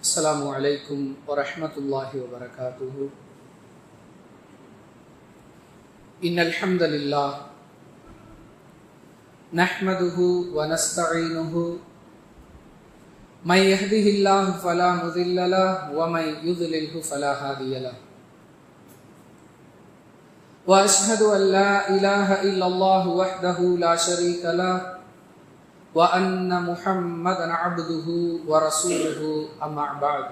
السلام عليكم ورحمة الله وبركاته. إن الحمد لله نحمده ونستعينه. من يهده الله فلا مضل له ومن يضلله فلا هادي له. وأشهد أن لا إله إلا الله وحده لا شريك له وأن محمدا عبده ورسوله أما بعد.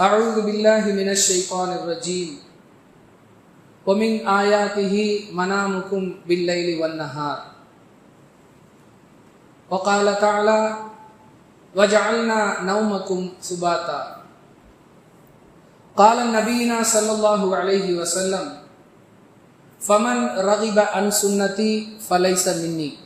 أعوذ بالله من الشيطان الرجيم. ومن آياته منامكم بالليل والنهار. وقال تعالى وجعلنا نومكم سباتا. قال نبينا صلى الله عليه وسلم فمن رغب عن سنتي فليس مني.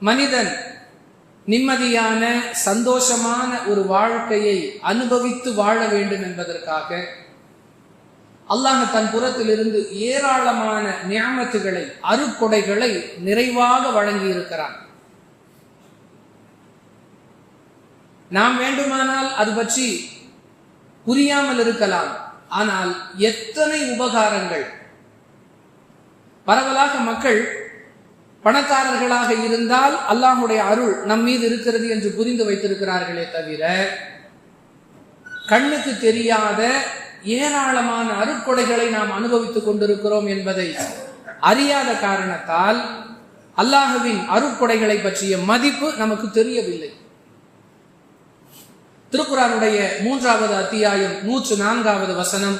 மனிதன் நிம்மதியான சந்தோஷமான ஒரு வாழ்க்கையை அனுபவித்து வாழ வேண்டும் என்பதற்காக அல்லாஹ் தன் புறத்திலிருந்து ஏராளமான நியமத்துகளை அருக்கொடைகளை நிறைவாக வழங்கியிருக்கிறான். நாம் வேண்டுமானால் அது பற்றி புரியாமல் இருக்கலாம். ஆனால் எத்தனை உபகாரங்கள். பரவலாக மக்கள் பணக்காரர்களாக இருந்தால் அல்லாஹுடைய அருள் நம் மீது இருக்கிறது என்று புரிந்து வைத்திருக்கிறார்களே தவிர கண்ணுக்கு தெரியாத ஏராளமான அருட்கொடைகளை நாம் அனுபவித்துக் கொண்டிருக்கிறோம் என்பதை அறியாத காரணத்தால் அல்லாஹுவின் அருட்கொடைகளை பற்றிய மதிப்பு நமக்கு தெரியவில்லை. திருக்குறானுடைய மூன்றாவது அத்தியாயம் நூற்று நான்காவது வசனம்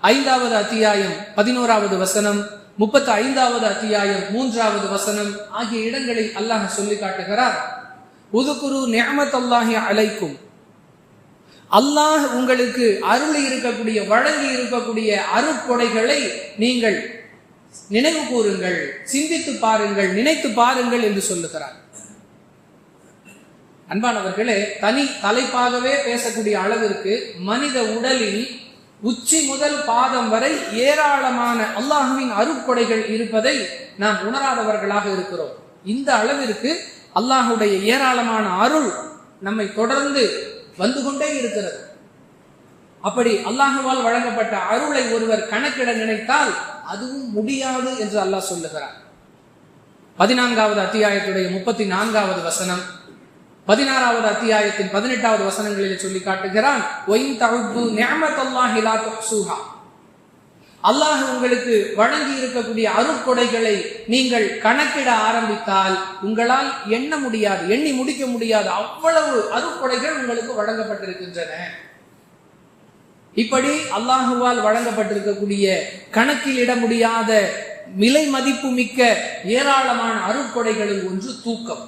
ஐந்தாவது அத்தியாயம் பதினோராவது வசனம் முப்பத்தி ஐந்தாவது அத்தியாயம் மூன்றாவது வசனம் ஆகிய இடங்களில் அல்லாஹ் சொல்லி காட்டுகிறார். உதுகுரு நியமத் அல்லாஹி அழைக்கும் அல்லாஹ் உங்களுக்கு அருள் இருக்கக்கூடிய வழங்கி இருக்கக்கூடிய அருட்கொடைகளை நீங்கள் நினைவு கூறுங்கள் சிந்தித்து பாருங்கள் நினைத்து பாருங்கள் என்று சொல்லுகிறார். அன்பானவர்களே தனி தலைப்பாகவே பேசக்கூடிய அளவிற்கு மனித உடலில் உச்சி முதல் பாதம் வரை ஏராளமான அல்லாஹுவின் அருட்கொடைகள் இருப்பதை நாம் உணராதவர்களாக இருக்கிறோம். இந்த அளவிற்கு அல்லாஹுடைய ஏராளமான அருள் நம்மை தொடர்ந்து வந்து கொண்டே இருக்கிறது. அப்படி அல்லாஹுவால் வழங்கப்பட்ட அருளை ஒருவர் கணக்கிட நினைத்தால் அதுவும் முடியாது என்று அல்லாஹ் சொல்லுகிறார். பதினான்காவது அத்தியாயத்துடைய முப்பத்தி நான்காவது வசனம். பதினாறாவது அத்தியாயத்தின் பதினெட்டாவது வசனங்களில் சொல்லி காட்டுகிறான் அல்லாஹ் உங்களுக்கு வழங்கி இருக்கக்கூடிய அருட்கொடைகளை நீங்கள் கணக்கிட ஆரம்பித்தால் உங்களால் எண்ண முடியாது எண்ணி முடிக்க முடியாது. அவ்வளவு அருட்கொடைகள் உங்களுக்கு வழங்கப்பட்டிருக்கின்றன. இப்படி அல்லாஹுவால் வழங்கப்பட்டிருக்கக்கூடிய கணக்கில் இட முடியாத விலை மதிப்பு மிக்க ஏராளமான அருட்கொடைகளில் ஒன்று தூக்கம்.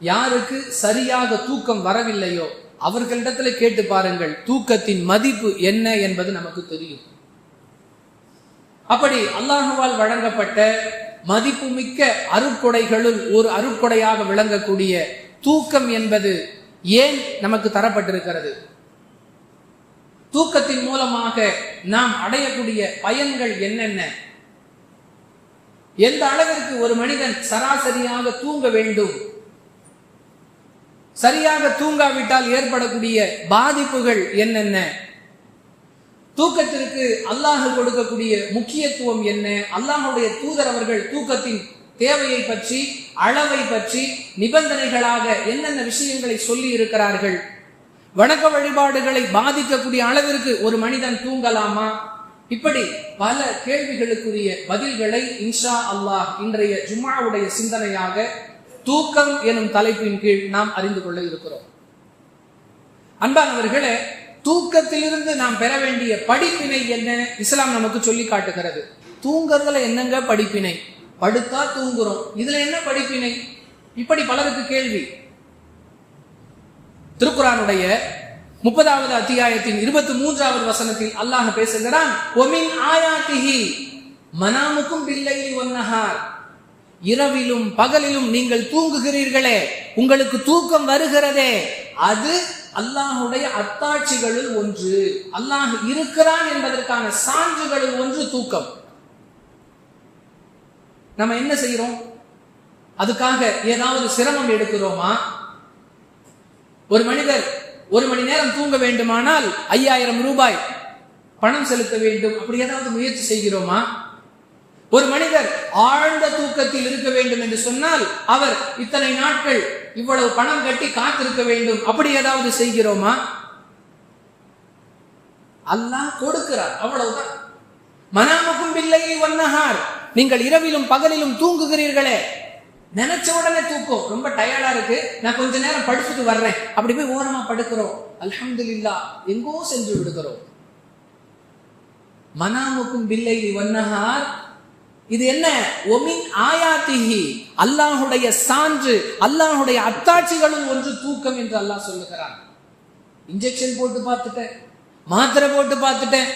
யாருக்கு சரியாக தூக்கம் வரவில்லையோ அவர்களிடத்துல கேட்டு பாருங்கள் தூக்கத்தின் மதிப்பு என்ன என்பது நமக்கு தெரியும். அப்படி அல்லாஹுவால் வழங்கப்பட்ட மதிப்புமிக்க அருட்கொடைகளுள் ஒரு அருட்கொடையாக விளங்கக்கூடிய தூக்கம் என்பது ஏன் நமக்கு தரப்பட்டிருக்கிறது? தூக்கத்தின் மூலமாக நாம் அடையக்கூடிய பயன்கள் என்னென்ன? எந்த அளவிற்கு ஒரு மனிதன் சராசரியாக தூங்க வேண்டும்? சரியாக தூங்காவிட்டால் ஏற்படக்கூடிய பாதிப்புகள் என்னென்ன? தூக்கத்திற்கு அல்லாஹ் கொடுக்கக்கூடிய முக்கியத்துவம் என்ன? அல்லாஹுடைய தூதர் அவர்கள் தூக்கத்தின் தேவையை பற்றி அளவை பற்றி நிபந்தனைகளாக என்னென்ன விஷயங்களை சொல்லி இருக்கிறார்கள்? வணக்க வழிபாடுகளை பாதிக்கக்கூடிய அளவிற்கு ஒரு மனிதன் தூங்கலாமா? இப்படி பல கேள்விகளுக்குரிய பதில்களை இன்ஷா அல்லாஹ் இன்றைய ஜும்மாவுடைய சிந்தனையாக தூக்கம் எனும் தலைப்பின் கீழ் நாம் அறிந்து கொள்ள இருக்கிறோம். அன்பானவர்களே தூக்கத்திலிருந்து நாம் பெற வேண்டிய படிப்பினை என்ன? இஸ்லாம் நமக்கு சொல்லி காட்டுகிறது. தூங்குறதுல என்னங்க படிப்பினை? படுத்தா தூங்குறோம். இதுல என்ன படிப்பினை? இப்படி பலருக்கு கேள்வி. திருக்குறானுடைய முப்பதாவது அத்தியாயத்தின் இருபத்தி மூன்றாவது வசனத்தில் அல்லாஹ் பேசுகிறான் ஒமின் ஆயாத்திஹி மனாமுக்கும் பில்லையில் ஒன்னஹார் இரவிலும் பகலிலும் நீங்கள் தூங்குகிறீர்களே உங்களுக்கு தூக்கம் வருகிறதே அது அல்லாஹுடைய அத்தாட்சிகளில் ஒன்று. அல்லாஹ் இருக்கிறான் என்பதற்கான சான்றுகளில் ஒன்று தூக்கம். நம்ம என்ன செய்யறோம் அதுக்காக ஏதாவது சிரமம் எடுக்கிறோமா? ஒரு மனிதர் ஒரு மணி நேரம் தூங்க வேண்டுமானால் ஐயாயிரம் ரூபாய் பணம் செலுத்த வேண்டும். அப்படி ஏதாவது முயற்சி செய்கிறோமா? ஒரு மனிதர் ஆழ்ந்த தூக்கத்தில் இருக்க வேண்டும் என்று சொன்னால் அவர் இத்தனை நாட்கள் இவ்வளவு பணம் கட்டி காத்திருக்க வேண்டும். அப்படி ஏதாவது செய்கிறோமா? அல்லாஹ் கொடுக்கிறார். அவ்வளவுதான். மனாமுக்கும் பிள்ளையை வண்ணஹார் நீங்கள் இரவிலும் பகலிலும் தூங்குகிறீர்களே. நினைச்ச உடனே தூக்கம் ரொம்ப டயர்டா இருக்கு. நான் கொஞ்ச நேரம் படுத்துட்டு வர்றேன். அப்படி போய் ஓரமா படுக்கிறோம். அல்ஹம்துலில்லா எங்கோ சென்று விடுகிறோம். மனாமுக்கும் பில்லை வண்ணஹார் இது என்ன? ஒமின் ஆயாத்திஹி. அல்லாஹுடைய சான்று அல்லாஹுடைய அத்தாட்சிகளும் ஒன்று தூக்கம் என்று அல்லாஹ் சொல்லுகிறான். இன்ஜெக்ஷன் போட்டு பார்த்துட்டேன். மாத்திரை போட்டு பார்த்துட்டேன்.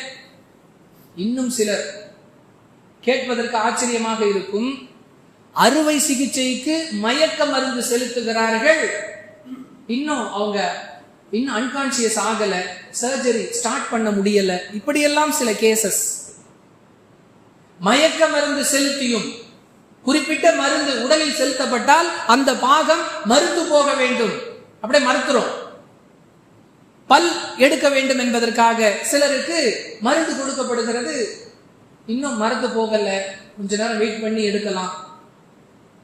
இன்னும் சிலர் கேட்பதற்கு ஆச்சரியமாக இருக்கும். அறுவை சிகிச்சைக்கு மயக்க மருந்து செலுத்துகிறார்கள். இன்னும் அவங்க இன்னும் அன்கான்சியஸ் ஆகல. சர்ஜரி ஸ்டார்ட் பண்ண முடியல. இப்படியெல்லாம் சில கேசஸ் மயக்க மருந்து செலுத்தியும். குறிப்பிட்ட மருந்து உடலில் செலுத்தப்பட்டால் அந்த பாகம் மறுத்து போக வேண்டும். அப்படியே மறுக்கிறோம். பல் எடுக்க வேண்டும் என்பதற்காக சிலருக்கு மருந்து கொடுக்கப்படுகிறது. இன்னும் மறந்து போகல. கொஞ்ச நேரம் வெயிட் பண்ணி எடுக்கலாம்.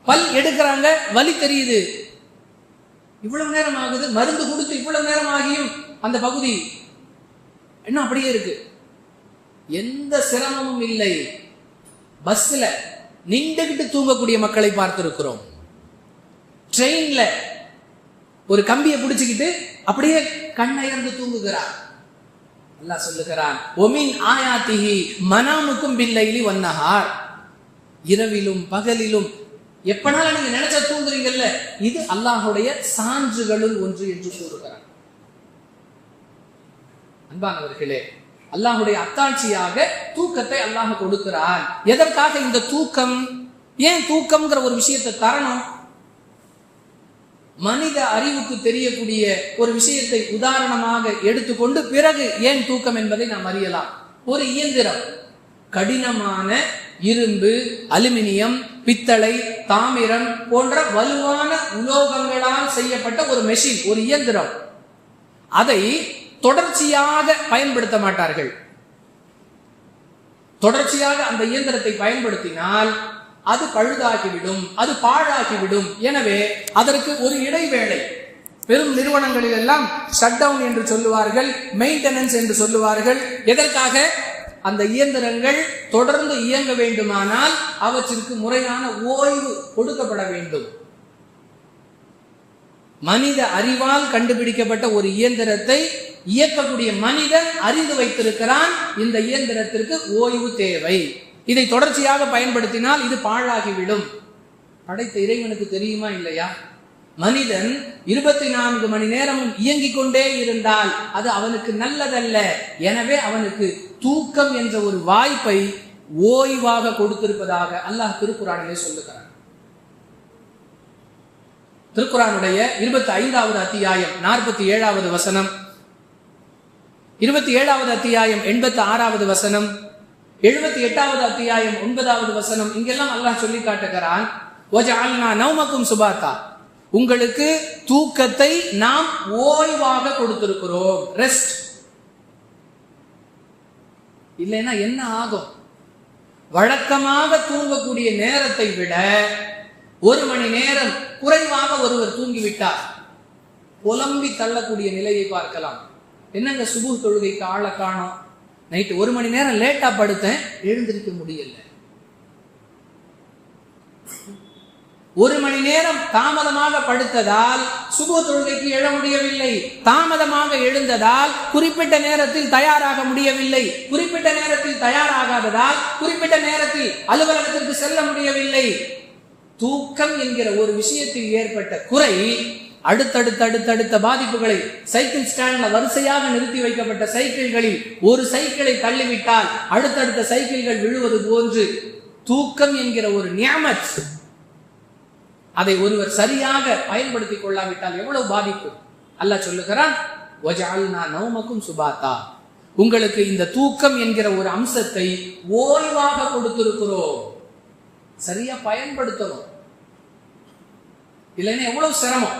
பல் எடுக்கிறாங்க வலி தெரியுது. இவ்வளவு நேரம் ஆகுது மருந்து கொடுத்து இவ்வளவு நேரம் ஆகியும் அந்த பகுதி. இன்னும் அப்படியே இருக்கு. எந்த சிரமமும் இல்லை. பஸ்ல நின்றுகிட்டு தூங்கக்கூடிய மக்களை பார்த்திருக்கிறோம். ட்ரெயின்ல ஒரு கம்பியை பிடிச்சுக்கிட்டு அப்படியே கண்ணயர்ந்து தூங்குகிறார். அல்லாஹ் சொல்லுகிறான் ஒமின் ஆயாத்திகி மனாமுக்கும் பில்லைலி வண்ணஹார் இரவிலும் பகலிலும் எப்பனால நீங்க நினைச்ச தூங்குறீங்கல்ல? இது அல்லாஹுடைய சான்றுகளுள் ஒன்று என்று கூறுகிறார். அன்பானவர்களே அல்லாஹுடைய அத்தாட்சியாக தூக்கத்தை அல்லாஹ் கொடுக்கிறான். எதற்காக இந்த தூக்கம்? ஏன் தூக்கம்ங்கிற ஒரு விஷயத்தை தரணும்? மனித அறிவுக்கு தெரியக்கூடிய ஒரு விஷயத்தை உதாரணமாக எடுத்துக்கொண்டு பிறகு ஏன் தூக்கம் என்பதை நாம் அறியலாம். ஒரு இயந்திரம். கடினமான இரும்பு அலுமினியம் பித்தளை தாமிரம் போன்ற வலுவான உலோகங்களால் செய்யப்பட்ட ஒரு மெஷின் ஒரு இயந்திரம். அதை தொடர்ச்சியாக பயன்படுத்த மாட்டார்கள். தொடர்ச்சியாக அந்த இயந்திரத்தை பயன்படுத்தினால் அது பழுதாகிவிடும் அது பாழாகிவிடும். எனவே அதற்கு ஒரு இடைவேளை. பெரும் நிறுவனங்களில் எல்லாம் ஷட் டவுன் என்று சொல்லுவார்கள் மெயின்டெனன்ஸ் என்று சொல்லுவார்கள். எதற்காக? அந்த இயந்திரங்கள் தொடர்ந்து இயங்க வேண்டுமானால் அவற்றிற்கு முறையான ஓய்வு கொடுக்கப்பட வேண்டும். மனித அறிவால் கண்டுபிடிக்கப்பட்ட ஒரு இயந்திரத்தை இயக்கக்கூடிய மனிதன் அறிந்து வைத்திருக்கிறான். இந்த இயந்திரத்திற்கு ஓய்வு தேவை. இதை தொடர்ச்சியாக பயன்படுத்தினால் இது பாழாகிவிடும். படைத்த இறைவனுக்கு தெரியுமா இல்லையா? மனிதன் இருபத்தி நான்கு மணி நேரமும் இயங்கிக் கொண்டே இருந்தால் அது அவனுக்கு நல்லதல்ல. எனவே அவனுக்கு தூக்கம் என்ற ஒரு வாய்ப்பை ஓய்வாக கொடுத்திருப்பதாக அல்லாஹ் திருக்குறானிலே சொல்லுகிறான். திருக்குறானுடைய இருபத்தி ஐந்தாவது அத்தியாயம் நாற்பத்தி ஏழாவது வசனம். இருபத்தி ஏழாவது அத்தியாயம் எண்பத்தி ஆறாவது வசனம். எழுபத்தி எட்டாவது அத்தியாயம் ஒன்பதாவது வசனம். இங்கெல்லாம் அல்லாஹ் சொல்லி காட்டுகிறான் நவமக்கும் சுபாத்தா. உங்களுக்கு தூக்கத்தை நாம் ஓய்வாக கொடுத்திருக்கிறோம். ரெஸ்ட் இல்லைன்னா என்ன ஆகும்? வழக்கமாக தூங்கக்கூடிய நேரத்தை விட ஒரு மணி நேரம் குறைவாக ஒருவர் தூங்கிவிட்டார். புலம்பி தள்ளக்கூடிய நிலையை பார்க்கலாம். என்னங்க சுபு தொழுகைக்கு ஆளை காணோம்? நைட்டு ஒரு மணி நேரம் லேட்டா படுத்தேன் எழுந்திருக்க முடியல. ஒரு மணி நேரம் தாமதமாக படுத்ததால் சுப தொழுகைக்கு எழ முடியவில்லை. தாமதமாக எழுந்ததால் குறிப்பிட்ட நேரத்தில் தயாராக முடியவில்லை. குறிப்பிட்ட நேரத்தில் தயாராகாததால் குறிப்பிட்ட நேரத்தில் அலுவலகத்திற்கு செல்ல முடியவில்லை. தூக்கம் என்கிற ஒரு விஷயத்தில் ஏற்பட்ட குறை அடுத்தடுத்த அடுத்தடுத்த பாதிப்புகளை சைக்கிள் ஸ்டாண்ட்ல வரிசையாக நிறுத்தி வைக்கப்பட்ட சைக்கிள்களில் ஒரு சைக்கிளை தள்ளிவிட்டால் அடுத்தடுத்த சைக்கிள்கள் விழுவது போன்று தூக்கம் என்கிற ஒரு நியமத் அதை ஒருவர் சரியாக பயன்படுத்திக் கொள்ளாவிட்டால் எவ்வளவு பாதிப்பு? அல்லாஹ் சொல்லுகிறான் நௌமக்கும் சுபாத்தா. உங்களுக்கு இந்த தூக்கம் என்கிற ஒரு அம்சத்தை ஓய்வாக கொடுத்திருக்கிறோம். சரியா பயன்படுத்தணும். இல்லைன்னா எவ்வளவு சிரமம்?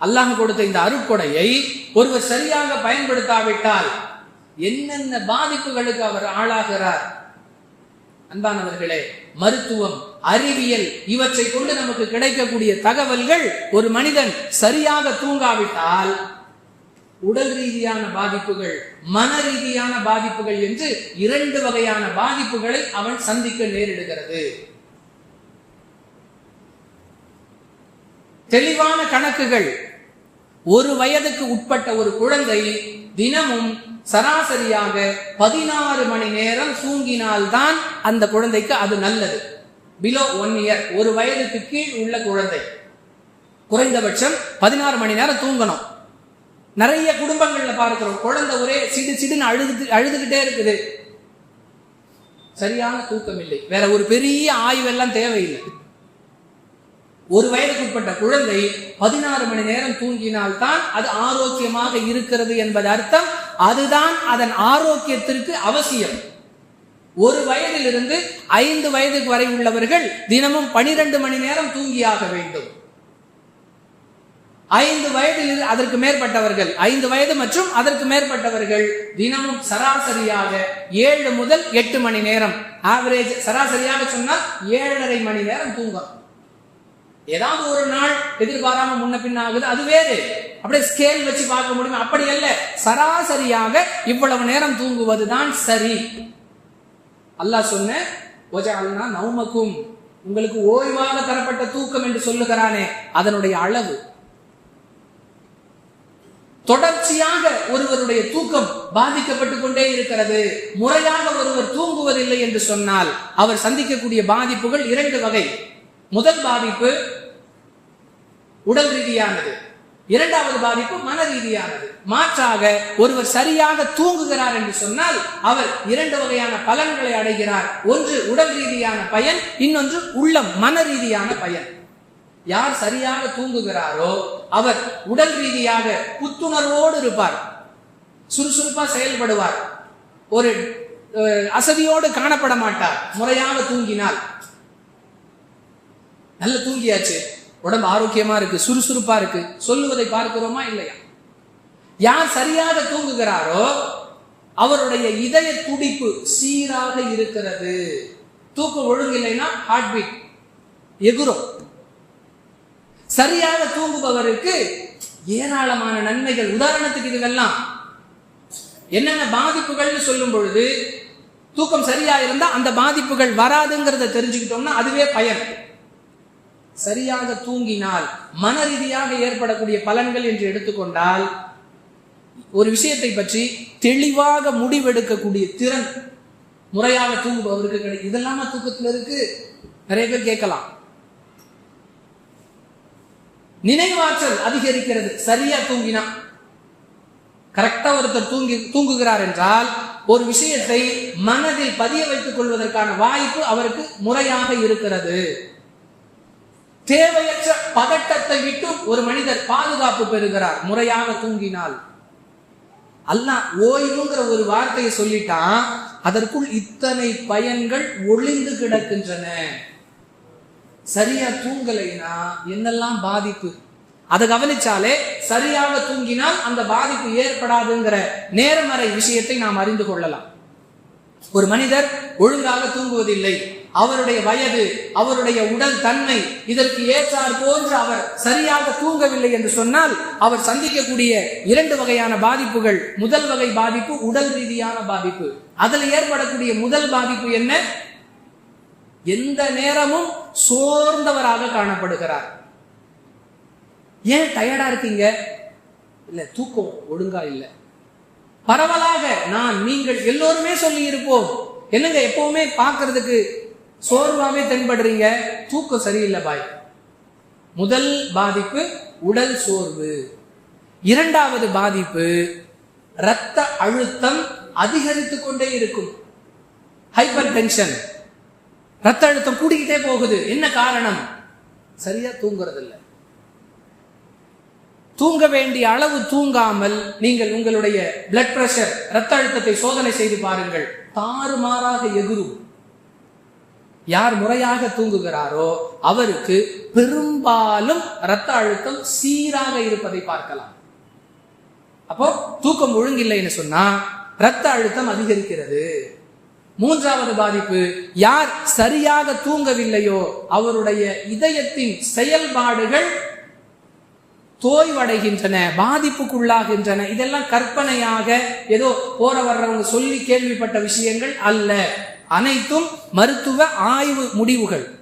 அல்லாஹ் கொடுத்த இந்த அருக்கொடையை ஒருவர் சரியாக பயன்படுத்தாவிட்டால் என்னென்ன பாதிப்புகளுக்கு அவர் ஆளாகிறார்? அன்பானவர்களே மருத்துவம் அறிவியல் இவற்றை கொண்டு நமக்கு கிடைக்கக்கூடிய தகவல்கள் ஒரு மனிதன் சரியாக தூங்காவிட்டால் உடல் ரீதியான பாதிப்புகள் மன ரீதியான பாதிப்புகள் என்று இரண்டு வகையான பாதிப்புகளை அவன் சந்திக்க நேரிடுகிறது. தெளிவான கணக்குகள். ஒரு வயதுக்கு உட்பட்ட ஒரு குழந்தை தினமும் சராசரியாக பதினாறு மணி நேரம் சூங்கினால்தான் அந்த குழந்தைக்கு அது நல்லது. பிலோ ஒன் இயர் ஒரு வயதுக்கு கீழ் உள்ள குழந்தை. குறைந்தபட்சம் பதினாறு மணி நேரம் தூங்கணும். நிறைய குடும்பங்கள்ல பார்க்கிறோம் குழந்தை ஒரே சிடு சிடுன்னு அழுது அழுதுகிட்டே இருக்குது. சரியான தூக்கம் இல்லை வேற ஒரு பெரிய ஆய்வெல்லாம் தேவையில்லை. ஒரு வயதுக்குட்பட்ட குழந்தை பதினாறு மணி நேரம் தூங்கினால்தான் அது ஆரோக்கியமாக இருக்கிறது என்பது அர்த்தம். அதுதான் அதன் ஆரோக்கியத்திற்கு அவசியம். ஒரு வயதிலிருந்து ஐந்து வயதுக்கு வரை உள்ளவர்கள் தினமும் பனிரெண்டு மணி நேரம் தூங்கியாக வேண்டும். ஐந்து வயதில் அதற்கு மேற்பட்டவர்கள் ஐந்து வயது மற்றும் அதற்கு மேற்பட்டவர்கள் தினமும் சராசரியாக ஏழு முதல் எட்டு மணி நேரம். ஆவரேஜ் சராசரியாக சொன்னால் ஏழரை மணி நேரம் தூங்கும் ஏதாவது ஒரு நாள் எதிர்பாராம முன்ன பின்ன ஆகுது அது வேறு. அப்படியே ஸ்கேல் வச்சு பார்க்க முடியும்? அப்படி அல்ல. சராசரியாக இவ்வளவு நேரம் தூங்குவதுதான் சரி. அல்லாஹ் சொன்ன நவுமக்கும் உங்களுக்கு ஓய்வாக தரப்பட்ட தூக்கம் என்று சொல்லுகிறானே அதனுடைய அளவு. தொடர்ச்சியாக ஒருவருடைய தூக்கம் பாதிக்கப்பட்டு கொண்டே இருக்கிறது. முறையாக ஒருவர் தூங்குவதில்லை என்று சொன்னால் அவர் சந்திக்கக்கூடிய பாதிப்புகள் இரண்டு வகை. முதல் பாதிப்பு உடல் ரீதியானது. இரண்டாவது பாதிப்பு மன ரீதியானது. மாற்றாக ஒருவர் சரியாக தூங்குகிறார் என்று சொன்னால் அவர் இரண்டு வகையான பலன்களை அடைகிறார். ஒன்று உடல் ரீதியான பயன் இன்னொன்று உள்ளம் மன ரீதியான பயன். யார் சரியாக தூங்குகிறாரோ அவர் உடல் ரீதியாக புத்துணர்வோடு இருப்பார். சுறுசுறுப்பா செயல்படுவார். ஒரு அஹ், அசதியோடு காணப்பட மாட்டார். முறையாக தூங்கினால். நல்ல தூங்கியாச்சு. உடம்பு ஆரோக்கியமா இருக்கு சுறுசுறுப்பா இருக்கு. சொல்லுவதை பார்க்கிறோமா இல்லையா? யார் சரியாக தூங்குகிறாரோ அவருடைய இதய துடிப்பு சீராக இருக்கிறது. தூக்கம் ஒழுங்கில்லைன்னா ஹார்ட் பீட் எகுரும் சரியாக தூங்குபவருக்கு ஏராளமான நன்மைகள். உதாரணத்துக்கு இதுவெல்லாம் என்னென்ன பாதிப்புகள்னு சொல்லும் பொழுது தூக்கம் சரியா இருந்தா அந்த பாதிப்புகள் வராதுங்கிறத தெரிஞ்சுக்கிட்டோம்னா அதுவே பயன். சரியாக தூங்கினால் மன ரீதியாக ஏற்படக்கூடிய பலன்கள் என்று எடுத்துக்கொண்டால் ஒரு விஷயத்தை பற்றி தெளிவாக முடிவெடுக்கக்கூடிய திறன் முறையாக தூங்குபவருக்கு கிடைக்கும் இதெல்லாம தூக்கத்துல இருக்கு? நிறைய பேர் கேட்கலாம். நினைவாற்றல் அதிகரிக்கிறது. சரியா தூங்கினா. கரெக்டா ஒருத்தர் தூங்கி தூங்குகிறார் என்றால் ஒரு விஷயத்தை மனதில் பதிய வைத்துக் கொள்வதற்கான வாய்ப்பு அவருக்கு முறையாக இருக்கிறது. தேவையற்ற பதட்டத்தை விட்டு ஒரு மனிதர் பாதுகாப்பு பெறுகிறார். முறையாக தூங்கினால். அல்லாஹ் ஓய்வுங்கிற ஒரு வார்த்தையை சொல்லிட்டான். அதற்குள் இத்தனை பயன்கள் ஒளிந்து கிடக்கின்றன. சரியா தூங்கலைன்னா என்னெல்லாம் பாதிப்பு? அதை கவனிச்சாலே சரியாக தூங்கினால் அந்த பாதிப்பு ஏற்படாதுங்கிற நேர்மறை விஷயத்தை நாம் அறிந்து கொள்ளலாம். ஒரு மனிதர் ஒழுங்காக தூங்குவதில்லை. அவருடைய வயது அவருடைய உடல் தன்மை இதற்கு ஏற்றார் போன்று அவர் சரியாக தூங்கவில்லை என்று சொன்னால் அவர் சந்திக்கக்கூடிய இரண்டு வகையான பாதிப்புகள். முதல் வகை பாதிப்பு உடல் ரீதியான பாதிப்பு. அதில் ஏற்படக்கூடிய முதல் பாதிப்பு என்ன? எந்த நேரமும் சோர்ந்தவராக காணப்படுகிறார். ஏன் டயர்டா இருக்கீங்க? இல்ல தூக்கம் ஒழுங்கா இல்ல. பரவலாக நான் நீங்கள் எல்லோருமே சொல்லி இருப்போம் என்னங்க எப்பவுமே பார்க்கறதுக்கு சோர்வாவே தென்படுறீங்க? தூக்கம் சரியில்லை பாய். முதல் பாதிப்பு உடல் சோர்வு. இரண்டாவது பாதிப்பு இரத்த அழுத்தம் அதிகரித்து கொண்டே இருக்கும். ஹைப்பர் டென்ஷன் ரத்த அழுத்தம் கூடிக்கிட்டே போகுது. என்ன காரணம்? சரியா தூங்குறது தூங்க வேண்டிய அளவு தூங்காமல் நீங்கள் உங்களுடைய பிளட் பிரஷர் ரத்த அழுத்தத்தை சோதனை செய்து பாருங்கள். தாறுமாறாக எகுரும் யார் முறையாக தூங்குகிறாரோ அவருக்கு பெரும்பாலும் ரத்த அழுத்தம் சீராக இருப்பதை பார்க்கலாம். அப்போ தூக்கம் ஒழுங்கில்லைன்னு சொன்னா ரத்த அழுத்தம் அதிகரிக்கிறது. மூன்றாவது பாதிப்பு யார் சரியாக தூங்கவில்லையோ அவருடைய இதயத்தின் செயல்பாடுகள் தோய்வடைகின்றன பாதிப்புக்குள்ளாகின்றன. இதெல்லாம் கற்பனையாக ஏதோ போற வர்றவங்க சொல்லி கேள்விப்பட்ட விஷயங்கள் அல்ல. அனைத்தும் மருத்துவ ஆய்வு முடிவுகள்.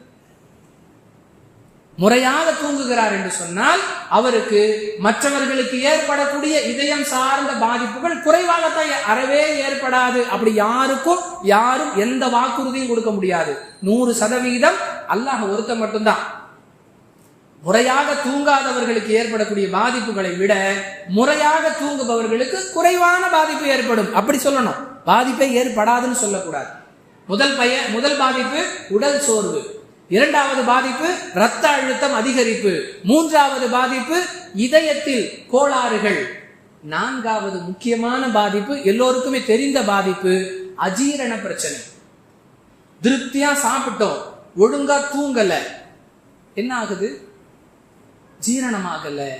முறையாக தூங்குகிறார் என்று சொன்னால் அவருக்கு மற்றவர்களுக்கு ஏற்படக்கூடிய இதயம் சார்ந்த பாதிப்புகள் குறைவாகத்தான் அறவே ஏற்படாது. அப்படி யாருக்கும் யாரும் எந்த வாக்குறுதியும் கொடுக்க முடியாது. நூறு சதவீதம் அல்லாஹ் ஒருத்த மட்டும்தான். முறையாக தூங்காதவர்களுக்கு ஏற்படக்கூடிய பாதிப்புகளை விட முறையாக தூங்குபவர்களுக்கு குறைவான பாதிப்பு ஏற்படும். அப்படி சொல்லணும். பாதிப்பே ஏற்படாதுன்னு சொல்லக்கூடாது. முதல் பய முதல் பாதிப்பு உடல் சோர்வு. இரண்டாவது பாதிப்பு இரத்த அழுத்தம் அதிகரிப்பு. மூன்றாவது பாதிப்பு இதயத்தில் கோளாறுகள். நான்காவது முக்கியமான பாதிப்பு எல்லோருக்குமே தெரிந்த பாதிப்பு அஜீரண பிரச்சனை. திருப்தியா சாப்பிட்டோம். ஒழுங்கா தூங்கல. என்ன ஆகுது? ஜீரணமாகல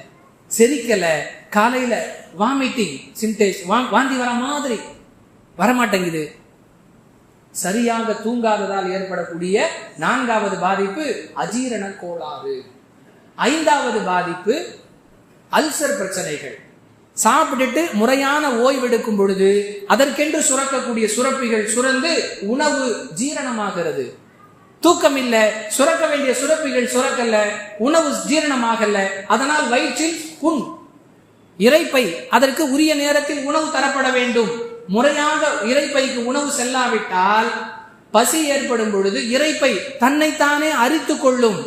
செரிக்கல காலையில வாமிட்டிங் சிம்டேஸ் வாந்தி வர மாதிரி. வரமாட்டேங்குது. சரியாக தூங்காததால் ஏற்படக்கூடிய நான்காவது பாதிப்பு அஜீரண கோளாறு. ஐந்தாவது பாதிப்பு அல்சர் பிரச்சனைகள். சாப்பிட்டுட்டு முறையான ஓய்வெடுக்கும் பொழுது அதற்கென்று சுரக்கக்கூடிய சுரப்பிகள் சுரந்து உணவு ஜீரணமாகிறது. தூக்கம் இல்லை சுரக்க வேண்டிய சுரப்பிகள் சுரக்கல்ல உணவு ஜீரணமாகல அதனால் வயிற்றில் புண் இறைப்பை அதற்கு உரிய நேரத்தில் உணவு தரப்பட வேண்டும். முறையாக இறைப்பைக்கு உணவு செல்லாவிட்டால் பசி ஏற்படும் பொழுது இறைப்பை தன்னைத்தானே அரித்து கொள்ளும்.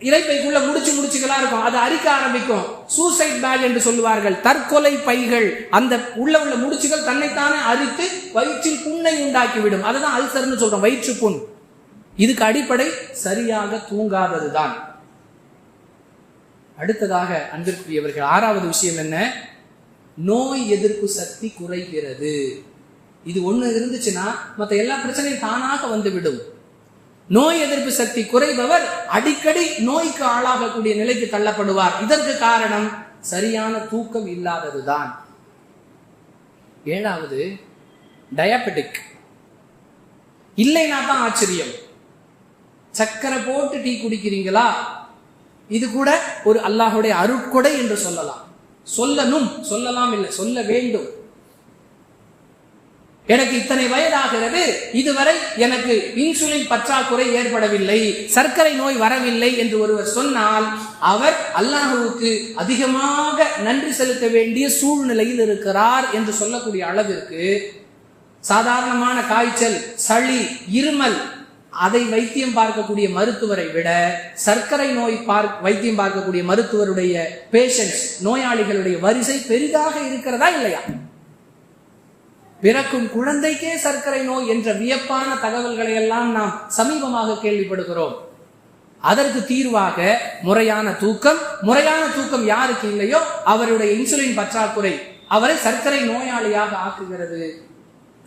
இறைப்பைக்குள்ள முடிச்சு முடிச்சுகளா இருக்கும். அது அரிக்க ஆரம்பிக்கும். சூசைட் பேக் என்று சொல்லுவார்கள். தற்கொலை பைகள். அந்த உள்ள உள்ள முடிச்சுகள் தன்னைத்தானே அரித்து வயிற்றில் புண்ணை உண்டாக்கிவிடும். அதுதான் அல்சர்னு சொல்றோம். வயிற்று புண் இதுக்கு அடிப்படை சரியாக தூங்காததுதான். அடுத்ததாக அன்பிற்குரியவர்கள் ஆறாவது விஷயம் என்ன? நோய் எதிர்ப்பு சக்தி குறைகிறது. இது ஒண்ணு இருந்துச்சுன்னா மற்ற எல்லா பிரச்சனையும் தானாக வந்துவிடும். நோய் எதிர்ப்பு சக்தி குறைபவர் அடிக்கடி நோய்க்கு ஆளாகக்கூடிய நிலைக்கு தள்ளப்படுவார். இதற்கு காரணம் சரியான தூக்கம் இல்லாததுதான். ஏழாவது டயபெட்டிக் இல்லைனா தான் ஆச்சரியம். சக்கரை போட்டு டீ குடிக்கிறீங்களா? இது கூட ஒரு அல்லாஹுடைய அருட்கொடை என்று சொல்லலாம். சொல்லணும் சொல்லலாம் இல்லை சொல்ல வேண்டும். எனக்கு இத்தனை வயதாகிறது இதுவரை எனக்கு இன்சுலின் பற்றாக்குறை ஏற்படவில்லை சர்க்கரை நோய் வரவில்லை என்று ஒருவர் சொன்னால் அவர் அல்லாஹுவுக்கு அதிகமாக நன்றி செலுத்த வேண்டிய சூழ்நிலையில் இருக்கிறார் என்று சொல்லக்கூடிய அளவிற்கு சாதாரணமான காய்ச்சல் சளி இருமல் அதை வைத்தியம் பார்க்கக்கூடிய மருத்துவரை விட சர்க்கரை நோய் பார்க் வைத்தியம் பார்க்கக்கூடிய மருத்துவருடைய பேஷண்ட்ஸ் நோயாளிகளுடைய வரிசை பெரிதாக இருக்கிறதா இல்லையா? பிறக்கும் குழந்தைக்கே சர்க்கரை நோய் என்ற வியப்பான தகவல்களை எல்லாம் நாம் சமீபமாக கேள்விப்படுகிறோம். அதற்கு தீர்வாக முறையான தூக்கம் முறையான தூக்கம் யாருக்கு இல்லையோ அவருடைய இன்சுலின் பற்றாக்குறை அவரை சர்க்கரை நோயாளியாக ஆக்குகிறது.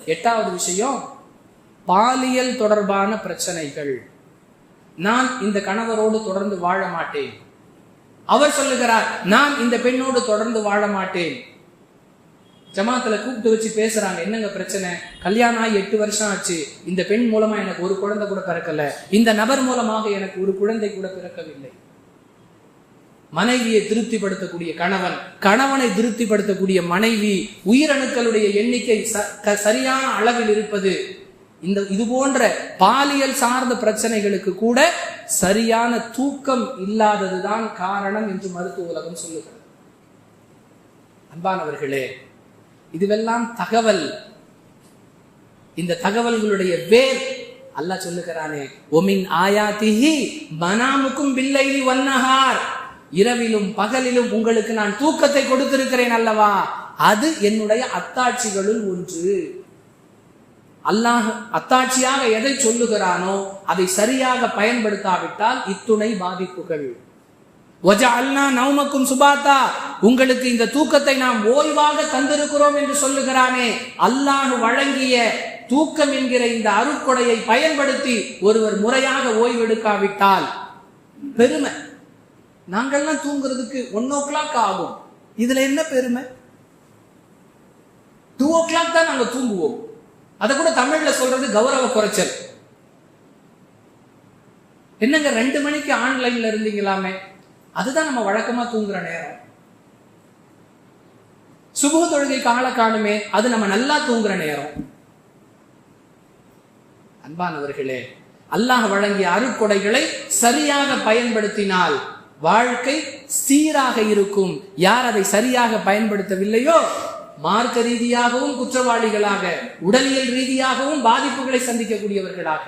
எட்டாவது விஷயம் பாலியல் தொடர்பான பிரச்சனைகள். நான் இந்த கணவரோடு தொடர்ந்து வாழ மாட்டேன். அவர் சொல்லுகிறார் நான் இந்த பெண்ணோடு தொடர்ந்து வாழ மாட்டேன். ஜமாத்துல கூப்பிட்டு வச்சு பேசுறாங்க. என்னங்க பிரச்சனை? கல்யாணம் ஆகி எட்டு வருஷம் ஆச்சு. இந்த பெண் மூலமா எனக்கு ஒரு குழந்தை கூட பிறக்கல. இந்த நபர் மூலமாக எனக்கு ஒரு குழந்தை கூட பிறக்கவில்லை. மனைவியை திருப்திப்படுத்தக்கூடிய கணவன் கணவனை திருப்திப்படுத்தக்கூடிய மனைவி உயிரணுக்களுடைய எண்ணிக்கை சரியான அளவில் இருப்பது இந்த இது போன்ற பாலியல் சார்ந்த பிரச்சனைகளுக்கு கூட சரியான தூக்கம் இல்லாததுதான் காரணம் என்று மருத்துவ உலகம் சொல்லுகிறது. அன்பானவர்களே இதுவெல்லாம் தகவல். இந்த தகவல்களுடைய வேர் அல்லாஹ் சொல்லுகிறானே ஒமின் ஆயாத்திஹி மனாமுக்கும் பில்லைலி வன்னஹார் இரவிலும் பகலிலும் உங்களுக்கு நான் தூக்கத்தை கொடுத்திருக்கிறேன் அல்லவா? அது என்னுடைய அத்தாட்சிகளுள் ஒன்று. அல்லாஹ் அத்தாட்சியாக எதை சொல்லுகிறானோ அதை சரியாக பயன்படுத்தாவிட்டால் இத்துணை பாதிப்புகள். ஒஜஅல்னா நௌமக்கும் சுபாத்தா. உங்களுக்கு இந்த தூக்கத்தை நாம் ஓய்வாக தந்திருக்கிறோம் என்று சொல்லுகிறானே. அல்லாஹ் வழங்கிய தூக்கம் என்கிற இந்த அருட்கொடையை பயன்படுத்தி ஒருவர் முறையாக ஓய்வெடுக்காவிட்டால் பெருமை. நாங்கள்லாம் தூங்குறதுக்கு ஒன் ஓ கிளாக் ஆகும். இதுல என்ன பெருமை? டூ ஓ கிளாக் தான் நாங்க தூங்குவோம். அதை கூட தமிழ்ல சொல்றது கௌரவ குறைச்சல். என்னங்க ரெண்டு மணிக்கு ஆன்லைன்ல இருந்தீங்களாமே? அதுதான் நம்ம வழக்கமா தூங்குற நேரம். சுப தொழுகை கால காணுமே அது நம்ம நல்லா தூங்குற நேரம். அன்பானவர்களே அல்லாஹ் வழங்கிய அருட்கொடைகளை சரியாக பயன்படுத்தினால் வாழ்க்கை சீராக இருக்கும். யார் அதை சரியாக பயன்படுத்தவில்லையோ? மார்க்க ரீதியாகவும் குற்றவாளிகளாக உடலியல் ரீதியாகவும் பாதிப்புகளை சந்திக்கக்கூடியவர்களாக.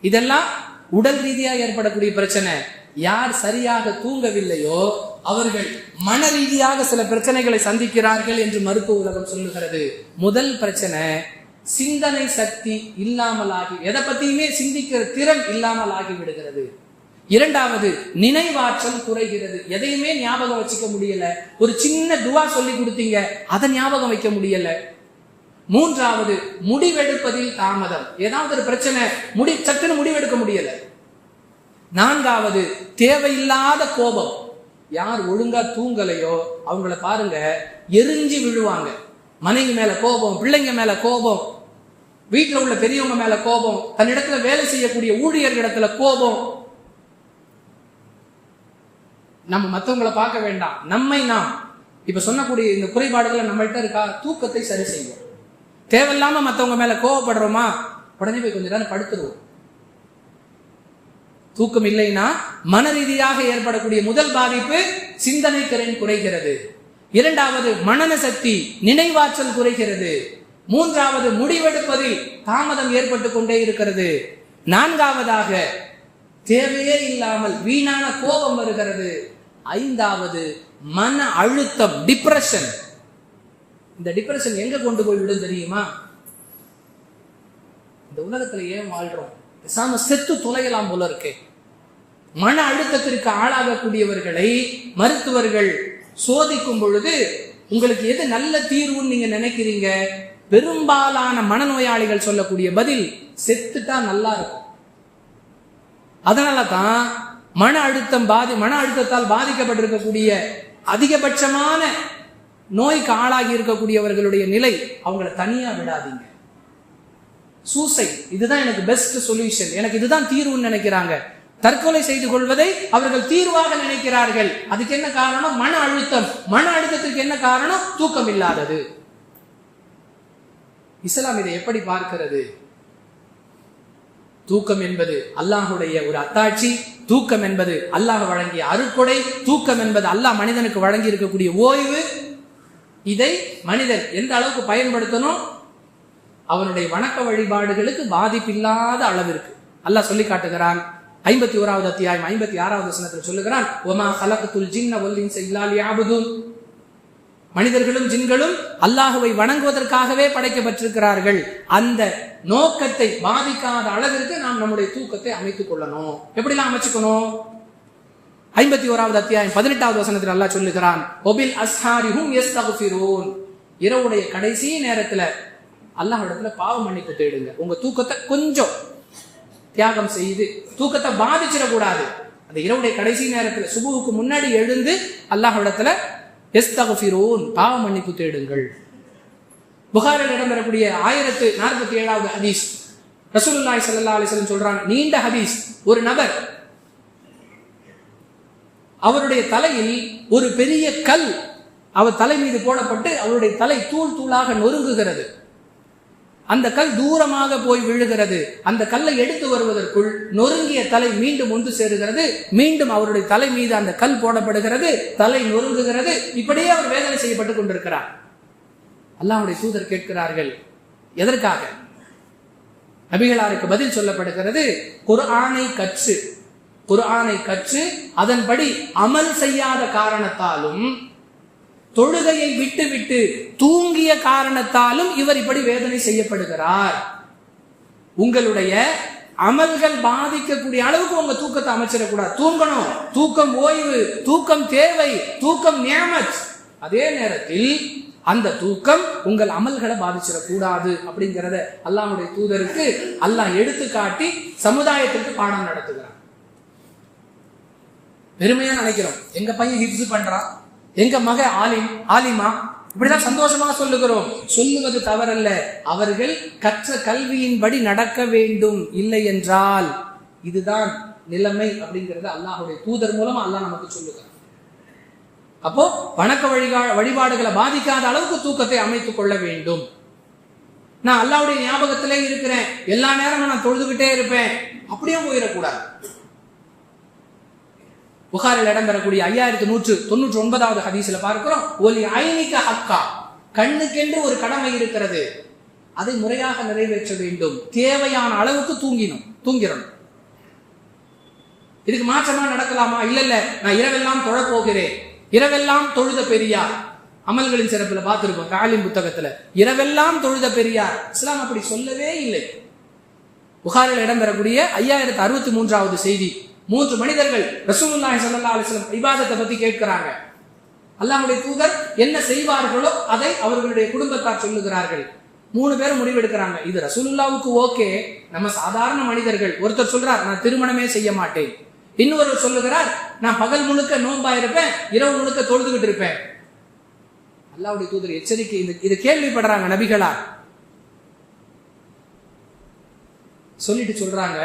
இதெல்லாம் உடல் ரீதியாக ஏற்படக்கூடிய பிரச்சனை. யார் சரியாக தூங்கவில்லையோ அவர்கள் மன ரீதியாக சில பிரச்சனைகளை சந்திக்கிறார்கள் என்று மருத்துவ உலகம் சொல்லுகிறது. முதல் பிரச்சனை சிந்தனை சக்தி இல்லாமல் ஆகி எதை பத்தியுமே சிந்திக்கிற திறன் இல்லாமல் ஆகி விடுகிறது. இரண்டாவது நினைவாற்றல் குறைகிறது. எதையுமே ஞாபகம் வச்சுக்க முடியல. ஒரு சின்ன துவா சொல்லி கொடுத்தீங்க அதை ஞாபகம் வைக்க முடியல. மூன்றாவது முடிவெடுப்பதில் தாமதம். ஏதாவது ஒரு பிரச்சனை முடி சட்டுன்னு முடிவெடுக்க முடியலை. நான்காவது தேவையில்லாத கோபம். யார் ஒழுங்கா தூங்கலையோ அவங்கள பாருங்க எரிஞ்சு விழுவாங்க. மனைவி மேல கோபம் பிள்ளைங்க மேல கோபம் வீட்டில் உள்ள பெரியவங்க மேல கோபம் தன்னிடத்துல வேலை செய்யக்கூடிய ஊழியர்களிடத்துல கோபம். நம்ம மற்றவங்களை பார்க்க வேண்டாம். நம்மை நாம். இப்ப சொன்னக்கூடிய இந்த குறைபாடுகள் நம்மள்கிட்ட இருக்கா? தூக்கத்தை சரி செய்வோம். தேவையில்லாம மற்றவங்க மேல கோவப்படுறோமா? உடனே போய் கொஞ்ச நேரம் படுத்துருவோம். தூக்கம் இல்லைன்னா மன ரீதியாக ஏற்படக்கூடிய முதல் பாதிப்பு சிந்தனை திறன் குறைகிறது. இரண்டாவது மனன சக்தி நினைவாற்றல் குறைகிறது. மூன்றாவது முடிவெடுப்பதில் தாமதம் ஏற்பட்டு கொண்டே இருக்கிறது. நான்காவதாக தேவையே இல்லாமல் வீணான கோபம் வருகிறது. ஐந்தாவது மன அழுத்தம் டிப்ரெஷன் இந்த டிப்ரெஷன் எங்க கொண்டு போய் விடும் தெரியுமா? இந்த உலகத்துல ஏன் வாழ்றோம்? பேசாம செத்து துளையலாம் போல இருக்கே. மன அழுத்தத்திற்கு ஆளாகக்கூடியவர்களை மருத்துவர்கள் சோதிக்கும் பொழுது உங்களுக்கு எது நல்ல தீர்வுன்னு நீங்க நினைக்கிறீங்க? பெரும்பாலான மனநோயாளிகள் சொல்லக்கூடிய பதில் செத்துட்டா நல்லா இருக்கும். அதனால தான் மன அழுத்தம் பாதி மன அழுத்தத்தால் பாதிக்கப்பட்டிருக்கக்கூடிய அதிகபட்சமான நோய்க்கு ஆளாகி இருக்கக்கூடியவர்களுடைய நிலை அவங்கள தனியா விடாதீங்க. சூசைட் இதுதான் எனக்கு பெஸ்ட் சொல்யூஷன் எனக்கு இதுதான் தீர்வுன்னு நினைக்கிறாங்க. தற்கொலை செய்து கொள்வதை அவர்கள் தீர்வாக நினைக்கிறார்கள். அதுக்கு என்ன காரணம்? மன அழுத்தம். மன அழுத்தத்திற்கு என்ன காரணம்? தூக்கம் இல்லாதது இஸ்லாம் இதை எப்படி பார்க்கிறது? தூக்கம் என்பது அல்லாஹுடைய ஒரு அத்தாட்சி. தூக்கம் என்பது அல்லாஹ் வழங்கிய அருட்கொடை தூக்கம் என்பது அல்லாஹ் மனிதனுக்கு வழங்கி இருக்கக்கூடிய ஓய்வு. இதை மனிதன் எந்த அளவுக்கு பயன்படுத்தணும்? அவனுடைய வணக்க வழிபாடுகளுக்கு பாதிப்பில்லாத அளவிற்கு. அல்லாஹ் சொல்லி காட்டுகிறான் ஐம்பத்தி ஓராவது அத்தியாயம் ஐம்பத்தி ஆறாவது வசனத்தில் சொல்லுகிறான் ஒமா ஹலகத்துல் ஜின்ன ஒல்லின் செய்யால் யாபுதும் மனிதர்களும் ஜின்களும் அல்லாஹுவை வணங்குவதற்காகவே படைக்கப்பட்டிருக்கிறார்கள். அந்த நோக்கத்தை பாதிக்காத அளவிற்கு நாம் நம்முடைய தூக்கத்தை அமைத்துக் கொள்ளணும். எப்படிலாம் அமைச்சுக்கணும்? ஐம்பத்தி ஓராவது அத்தியாயம் பதினெட்டாவது வசனத்தில் அல்லாஹ் சொல்லுகிறான் ஒபில் அஸ்ஹாரிஹும் யஸ்தகுஃபிரூன். இரவுடைய கடைசி நேரத்துல அல்லாஹ் இடத்துல பாவ மன்னிப்பு தேடுங்க. உங்க தூக்கத்தை கொஞ்சம் தியாகம் செய்து தூக்கத்தை பாதிச்சிடக்கூடாது. அந்த இரவுடைய கடைசி நேரத்துல சுபுவுக்கு முன்னாடி எழுந்து அல்லாஹ் இடத்துல எஸ்தகுஃபிரூன் பாவ மன்னிப்பு தேடுங்கள். புகாரில் இடம்பெறக்கூடிய ஆயிரத்து நாற்பத்தி ஏழாவது ஹதீஸ் ரசூலுல்லாய் சல்லா அலிஸ்லம் சொல்றாங்க நீண்ட ஹதீஸ். ஒரு நபர் அவருடைய தலையில் ஒரு பெரிய கல் அவர் தலை மீது போடப்பட்டு அவருடைய தலை தூள் தூளாக நொறுங்குகிறது. அந்த கல் தூரமாக போய் விழுகிறது. அந்த கல்லை எடுத்து வருவதற்குள் நொறுங்கிய தலை மீண்டும் ஒன்று சேருகிறது. மீண்டும் அவருடைய தலை மீது அந்த கல் போடப்படுகிறது. தலை நொறுங்குகிறது. இப்படியே அவர் வேதனை செய்யப்பட்டு கொண்டிருக்கிறார். அல்லாவுடைய தூதர் கேட்கிறார்கள் எதற்காக? நபிகளாருக்கு பதில் சொல்லப்படுகிறது குர்ஆனை கற்று குர்ஆனை கற்று அதன்படி அமல் செய்யாத காரணத்தாலும் தொழுகையை விட்டு விட்டு தூங்கிய காரணத்தாலும் இவர் இப்படி வேதனை செய்யப்படுகிறார். உங்களுடைய அமல்கள் பாதிக்கக்கூடிய அளவுக்கு உங்க தூக்கத்தை அமைச்சிடக்கூடாது. தூங்கணும். தூக்கம் ஓய்வு தூக்கம் தேவை தூக்கம் நியமத். அதே நேரத்தில் அந்த தூக்கம் உங்கள் அமல்களை பாதிச்சிடக்கூடாது அப்படிங்கிறத அல்லாஹுடைய தூதருக்கு அல்லாஹ் எடுத்து காட்டி சமுதாயத்திற்கு பாடம் நடத்துகிறான் பெருமையா நினைக்கிறோம். எங்க பையன் ஹிப்ஸ் பண்றான். எங்க மக ஆலிம் ஆலிமா இப்படிதான் சந்தோஷமாக சொல்லுகிறோம். சொல்லுவது தவறல்ல. அவர்கள் கற்ற கல்வியின்படி நடக்க வேண்டும் இல்லை என்றால் இதுதான் நிலைமை அப்படிங்கறத அல்லாஹுடைய தூதர் மூலமா அல்லாஹ் நமக்கு சொல்லுகிறார் அப்போ வணக்க வழிகா வழிபாடுகளை பாதிக்காத அளவுக்கு தூக்கத்தை அமைத்துக் கொள்ள வேண்டும். நான் அல்லாவுடைய ஞாபகத்திலே இருக்கிறேன். எல்லா நேரமும் நான் தொழுதுகிட்டே இருப்பேன். அப்படியே போயிடக்கூடாது. புகாரில் இடம்பெறக்கூடிய ஐயாயிரத்தி நூற்று தொண்ணூற்றி ஒன்பதாவது ஹதீஸ்ல பார்க்கிறோம் ஒலி ஐனிக்க ஹக்கா கண்ணுக்கென்று ஒரு கடமை இருக்கிறது. அதை முறையாக நிறைவேற்ற வேண்டும். தேவையான அளவுக்கு தூங்கினோம் தூங்கிடணும் இதுக்கு மாற்றமா நடக்கலாமா? இல்ல இல்ல நான் இரவெல்லாம் தொழப்போகிறேன் இரவெல்லாம் தொழுத பெரியார். அமல்களின் சிறப்புல பார்த்திருப்போம் காலின் புத்தகத்துல. இரவெல்லாம் தொழுத பெரியார். இஸ்லாம் அப்படி சொல்லவே இல்லை. புகாரில் இடம்பெறக்கூடிய ஐயாயிரத்து அறுபத்தி மூன்றாவது செய்தி. மூன்று மனிதர்கள் ரசூலுல்லாஹி சல்லா அலிஸ்லம் விவாதத்தை இபாதத்தை பத்தி கேட்கிறாங்க. அல்லாஹுடைய தூதர் என்ன செய்வார்களோ அதை அவர்களுடைய குடும்பத்தார் சொல்லுகிறார்கள். மூணு பேரும் முடிவெடுக்கிறாங்க. இது ரசூலுல்லாவுக்கு ஓகே. நம்ம சாதாரண மனிதர்கள். ஒருத்தர் சொல்றார் நான் திருமணமே செய்ய மாட்டேன். இன்னொருவர் சொல்லுகிறார் நான் பகல் முழுக்க நோன்பா இருப்பேன் இரவு முழுக்க தொழுதுகிட்டு இருப்பேன். அல்லாவுடைய தூதர் எச்சரிக்கை இந்த இது கேள்விப்படுறாங்க நபிகளா சொல்லிட்டு சொல்றாங்க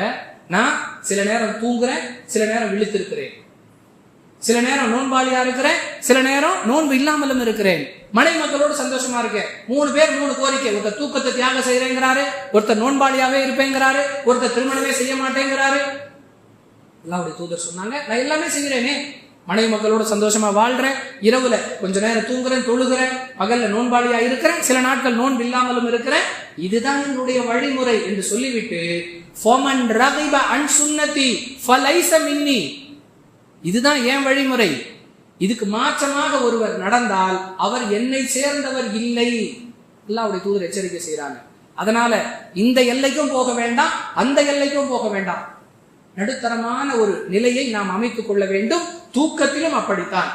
நான் சில நேரம் தூங்குறேன் சில நேரம் விழித்திருக்கிறேன். சில நேரம் நோன்பாளியா இருக்கிறேன் சில நேரம் நோன்பு இல்லாமலும் இருக்கிறேன். மனை மக்களோடு சந்தோஷமா இருக்கேன். மூணு பேர் மூணு கோரிக்கை. ஒருத்தர் தூக்கத்தை தியாகம் செய்யறேங்கிறாரு ஒருத்தர் நோன்பாளியாவே இருப்பேங்கிறாரு ஒருத்தர் திருமணமே செய்ய மாட்டேங்கிறாரு. அல்லாவுடைய தூதர் சொன்னாங்க நான் எல்லாமே செய்கிறேனே. மனைவி மக்களோட சந்தோஷமா வாழ்றேன். இரவுல கொஞ்ச நேரம் தூங்குறேன் தொழுகிறேன். பகல்ல நோன்பாளியா இருக்கிறேன். சில நாட்கள் நோன்பு இல்லாமலும் இருக்கிறேன். இதுதான் என்னுடைய வழிமுறை என்று சொல்லிவிட்டு ஃபோமன் அன் இதுதான் ஏன் வழிமுறை. இதுக்கு மாற்றமாக ஒருவர் நடந்தால் அவர் என்னை சேர்ந்தவர் இல்லை. அல்லாவுடைய தூதர் எச்சரிக்கை செய்யறாங்க அதனால இந்த எல்லைக்கும் போக வேண்டாம் அந்த எல்லைக்கும் போக வேண்டாம். நடுத்தரமான ஒரு நிலையை நாம் அமைத்துக் கொள்ள வேண்டும். தூக்கத்திலும் அப்படித்தான்.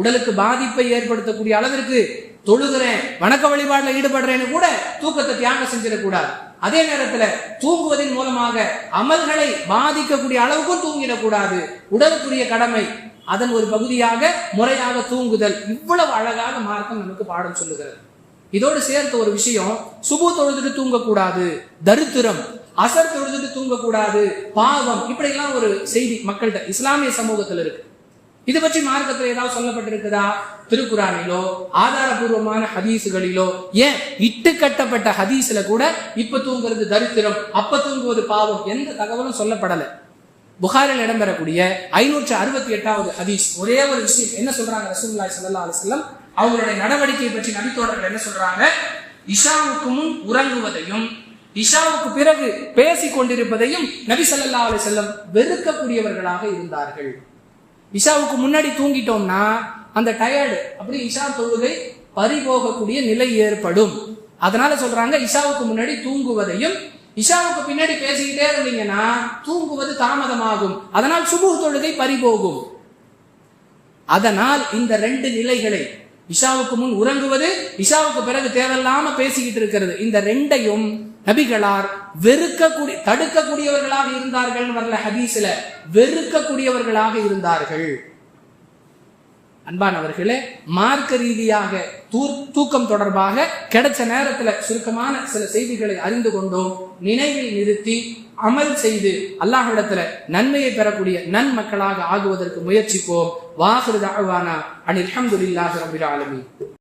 உடலுக்கு பாதிப்பை ஏற்படுத்தக்கூடிய அளவிற்கு தொழுகிறேன் வணக்க வழிபாடுல ஈடுபடுறேன்னு கூட தூக்கத்தை தியாகம் செஞ்சிடக்கூடாது. அதே நேரத்துல தூங்குவதன் மூலமாக அமல்களை பாதிக்கக்கூடிய அளவுக்கும் தூங்கிடக்கூடாது. உடலுக்குரிய கடமை அதன் ஒரு பகுதியாக முறையாக தூங்குதல். இவ்வளவு அழகாக மார்க்கம் நமக்கு பாடம் சொல்லுகிறது. இதோடு சேர்த்த ஒரு விஷயம் சுபு தொழுதுட்டு தூங்கக்கூடாது தரித்திரம் அசர் தொழுதுட்டு தூங்கக்கூடாது பாவம் இப்படி எல்லாம் ஒரு செய்தி மக்கள்கிட்ட இஸ்லாமிய சமூகத்தில் இருக்கு. இது பற்றி மார்க்கத்தில் ஏதாவது சொல்லப்பட்டிருக்குதா? திருக்குறானிலோ ஆதாரபூர்வமான ஹதீஸுகளிலோ ஏன்? இட்டு கட்டப்பட்ட ஹதீஸ்ல கூட இப்ப தூங்குறது தரித்திரம் அப்ப தூங்குவது பாவம் எந்த தகவலும் சொல்லப்படலை. புகாரில் இடம்பெறக்கூடிய ஐநூற்று அறுபத்தி எட்டாவது ஹதீஸ். ஒரே ஒரு விஷயம். என்ன சொல்றாங்க ரசூல்லாய் சல்லா அலைஹி அவங்களுடைய நடவடிக்கையை பற்றி நபித்தோடர்கள் என்ன சொல்றாங்க? இஷாவுக்கு முன் உறங்குவதையும் இஷாவுக்கு பிறகு பேசிக் கொண்டிருப்பதையும் நபி சல்லா அலைஹி வெறுக்கக்கூடியவர்களாக இருந்தார்கள். இஷாவுக்கு முன்னாடி தூங்கிட்டோம்னா அந்த டயர்டு அப்படி இஷா தொழுகை பறிபோகக்கூடிய நிலை ஏற்படும். அதனால சொல்றாங்க இஷாவுக்கு முன்னாடி தூங்குவதையும் இஷாவுக்கு பின்னாடி பேசிக்கிட்டே இருந்தீங்கன்னா தூங்குவது தாமதமாகும். அதனால் சுபு தொழுகை பறிபோகும். அதனால் இந்த ரெண்டு நிலைகளை இஷாவுக்கு முன் உறங்குவது இஷாவுக்கு பிறகு தேவையில்லாம பேசிக்கிட்டு இருக்கிறது. இந்த ரெண்டையும் நபிகளார் வெறுக்கக்கூடிய தடுக்கக்கூடியவர்களாக இருந்தார்கள் வரல ஹதீஸ்ல. வெறுக்கக்கூடியவர்களாக இருந்தார்கள். அன்பானவர்களே மார்க்க ரீதியாக தூக்கம் தொடர்பாக கிடைச்ச நேரத்துல சுருக்கமான சில செய்திகளை அறிந்து கொண்டோம். நினைவில் நிறுத்தி அமல் செய்து அல்லாஹிடத்துல நன்மையை பெறக்கூடிய நன் மக்களாக ஆகுவதற்கு முயற்சிப்போம். வாஹிரு அனில் அஹமதுல்லாஹ் ரபில் ஆலமி